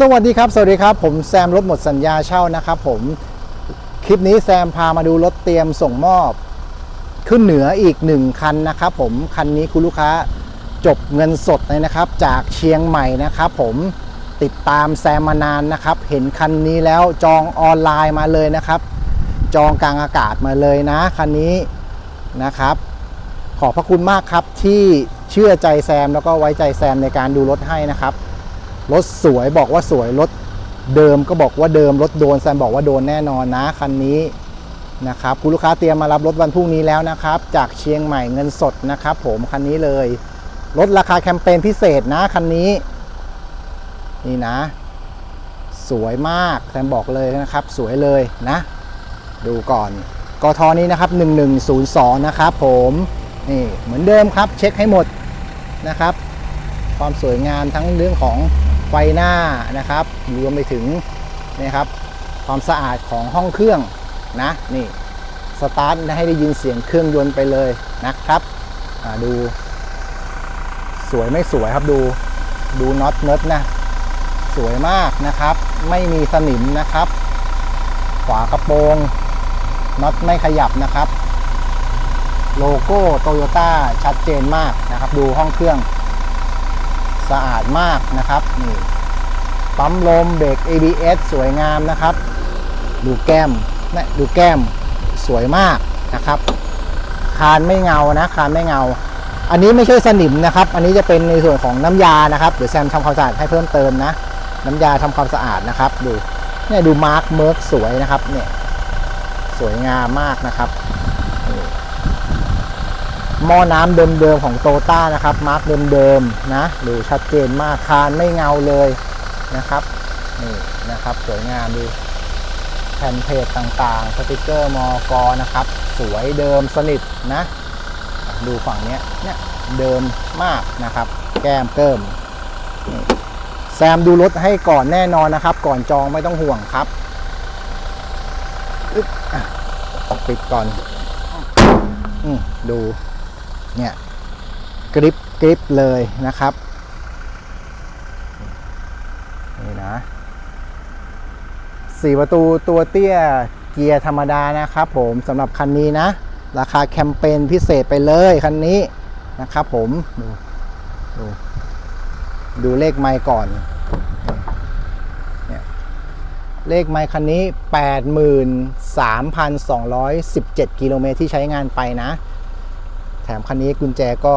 สวัสดีครับ สวัสดีครับ ผมแซมรถหมดสัญญาเช่านะครับผม คลิปนี้แซมพามาดูรถเตรียมส่งมอบ ขึ้นเหนืออีกหนึ่งคันนะครับผม คันนี้คุณลูกค้าจบเงินสดเลยนะครับ จากเชียงใหม่นะครับผมติดตามแซมมานานนะครับ เห็นคันนี้แล้วจองออนไลน์มาเลยนะครับ จองกลางอากาศมาเลยนะคันนี้นะครับ ขอบพระคุณมากครับที่เชื่อใจแซมแล้วก็ไว้ใจแซมในการดูรถให้นะครับ รถสวยบอกว่าสวยรถเดิมก็บอกว่าเดิมรถโดนแซมบอกว่าโดนแน่นอนนะคันนี้นะครับคุณลูกค้าเตรียมมารับรถวันพรุ่งนี้แล้วนะครับ จากเชียงใหม่เงินสดนะครับผมคันนี้เลยลดราคาแคมเปญพิเศษนะคันนี้ นี่นะ สวยมากแซมบอกเลยนะครับ สวยเลยนะ ดูก่อนกทนี้นะครับ 1102 นะครับผมนี่เหมือนเดิมครับ เช็คให้หมดนะครับ ความสวยงามทั้งเรื่องของ ไฟหน้านะครับรวมไปถึงนะครับความสะอาดของห้องเครื่องนะนี่สตาร์ทให้ได้ยินเสียงเครื่องยนต์ไปเลยนะครับดู สวยไม่สวยครับดูดูน็อตเนิร์ดนะสวยมากนะครับ ไม่มีสนิมนะครับ ขวากระโปรงน็อตไม่ขยับนะครับ โลโก้โตโยต้าชัดเจนมากนะครับ ดูห้องเครื่อง สะอาดมากนะครับนี่ปั๊มลมเบรก ABS สวยงามนะครับ ดูแก้มนะดูแก้มสวยมากนะครับ คานไม่เงานะคานไม่เงา อันนี้ไม่ใช่สนิมนะครับ อันนี้จะเป็นในส่วนของน้ำยานะครับเดี๋ยวแซมทำความสะอาดให้เพิ่มเติมนะ น้ำยาทำความสะอาดนะครับ ดูเนี่ยดูมาร์คเมิร์กสวยนะครับเนี่ยสวยงามมากนะครับ หม้อน้ำเดิมๆของโตต้านะครับมาร์คเดิมๆนะดูชัดเจนมากคานไม่เงาเลยนะครับนี่นะครับสวยงามดูแผ่นเพจต่างๆสติกเกอร์มอกอนะครับ สวยเดิมสนิทนะ ดูฝั่งนี้เนี่ยเดิมมากนะครับ แก้มเกิมแซมดูรถให้ก่อนแน่นอนนะครับ ก่อนจองไม่ต้องห่วงครับอึ๊บอะปิดก่อนอดู เนี่ยกริปกริปเลยนะครับนี่นะสี่ประตูตัวเตี้ยเกียร์ธรรมดานะครับผมสำหรับคันนี้นะ ราคาแคมเปญพิเศษไปเลยคันนี้นะครับผมดูดูดูเลขไมค์ก่อนเนี่ยเลขไมค์คันนี้ 83,217 กิโลเมตรที่ใช้งานไปนะ แถมคันนี้กุญแจก็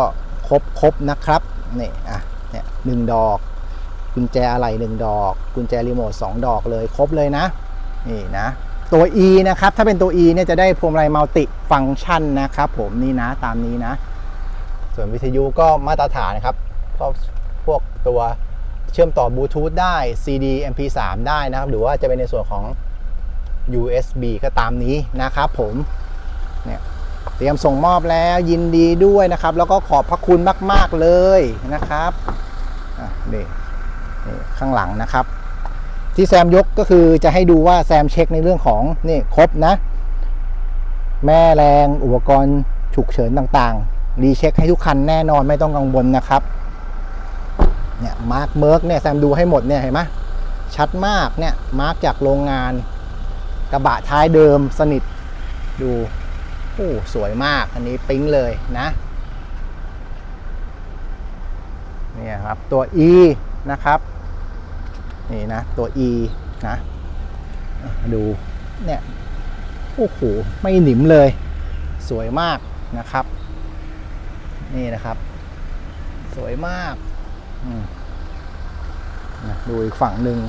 ครบครบนะครับนี่อะเนี่ยหนึ่งดอก กุญแจอะไรหนึ่งดอก กุญแจรีโมทสองดอกเลยครบเลยนะนี่นะตัว E นะครับ ถ้าเป็นตัว E เนี่ยจะได้พวงมาลัยมัลติฟังก์ชันนะครับผมนี่นะตามนี้นะ ส่วนวิทยุก็มาตรฐานนะครับพวกพวกตัวเชื่อมต่อบลูทูธได้ CD MP3 ได้นะครับ หรือว่าจะเป็นในส่วนของ USB ก็ตามนี้นะครับผมเนี่ย เตรียมส่งมอบแล้วยินดีด้วยนะครับ แล้วก็ขอบพระคุณมาก ๆ เลยนะครับนี่นี่ข้างหลังนะครับ ที่แซมยกก็คือจะให้ดูว่าแซมเช็คในเรื่องของนี่ครบนะ แม่แรงอุปกรณ์ฉุกเฉินต่างๆ รีเช็คให้ทุกคันแน่นอนไม่ต้องกังวลนะครับเนี่ยมาร์คเมิร์กเนี่ยแซมดูให้หมดเนี่ยเห็นไหมชัดมากเนี่ยมาร์กจากโรงงาน กระบะท้ายเดิมสนิทดู โอ้สวยมากอันนี้ปิ๊งเลยนะนี่ครับตัว E นะครับนี่นะตัว E นะดูเนี่ยโอ้โหไม่หนิมเลย สวยมากนะครับ นี่นะครับ สวยมากนะดูอีกฝั่งหนึ่ง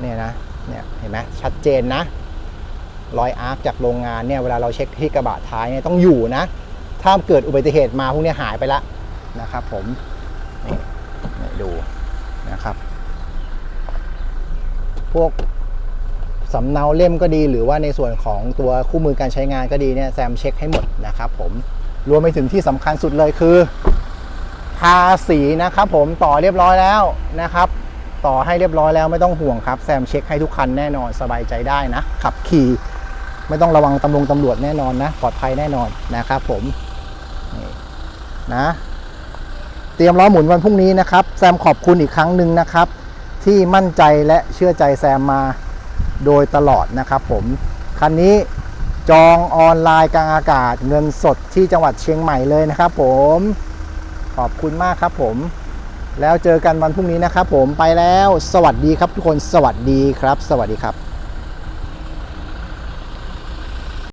เนี่ยนะเนี่ยเห็นไหมชัดเจนนะ รอยอาร์คจากโรงงานเนี่ยเวลาเราเช็คที่กระบะท้ายเนี่ยต้องอยู่นะ ถ้าเกิดอุบัติเหตุมาพวกนี้หายไปละนะครับผมนี่นี่ดูนะครับ พวกสำเนาเล่มก็ดี หรือว่าในส่วนของตัวคู่มือการใช้งานก็ดีเนี่ยแซมเช็คให้หมดนะครับผมรวมไปถึงที่สำคัญสุดเลยคือภาษีนะครับผมต่อเรียบร้อยแล้วนะครับ ต่อให้เรียบร้อยแล้วไม่ต้องห่วงครับ แซมเช็คให้ทุกคันแน่นอนสบายใจได้นะ ขับขี่ ไม่ต้องระวังตำรวจตำรวจแน่นอนนะ ปลอดภัยแน่นอนนะครับผมนี่นะ เตรียมล้อหมุนวันพรุ่งนี้นะครับ แซมขอบคุณอีกครั้งหนึ่งนะครับทที่มั่นใจและเชื่อใจแซมมาโดยตลอดนะครับผมคันนี้จองออนไลน์กลางอากาศเงินสดที่จังหวัดเชียงใหม่เลยนะครับผมขอบคุณมากครับผม แล้วเจอกันวันพรุ่งนี้นะครับผมไปแล้ว สวัสดีครับทุกคนสวัสดีครับ สวัสดีครับ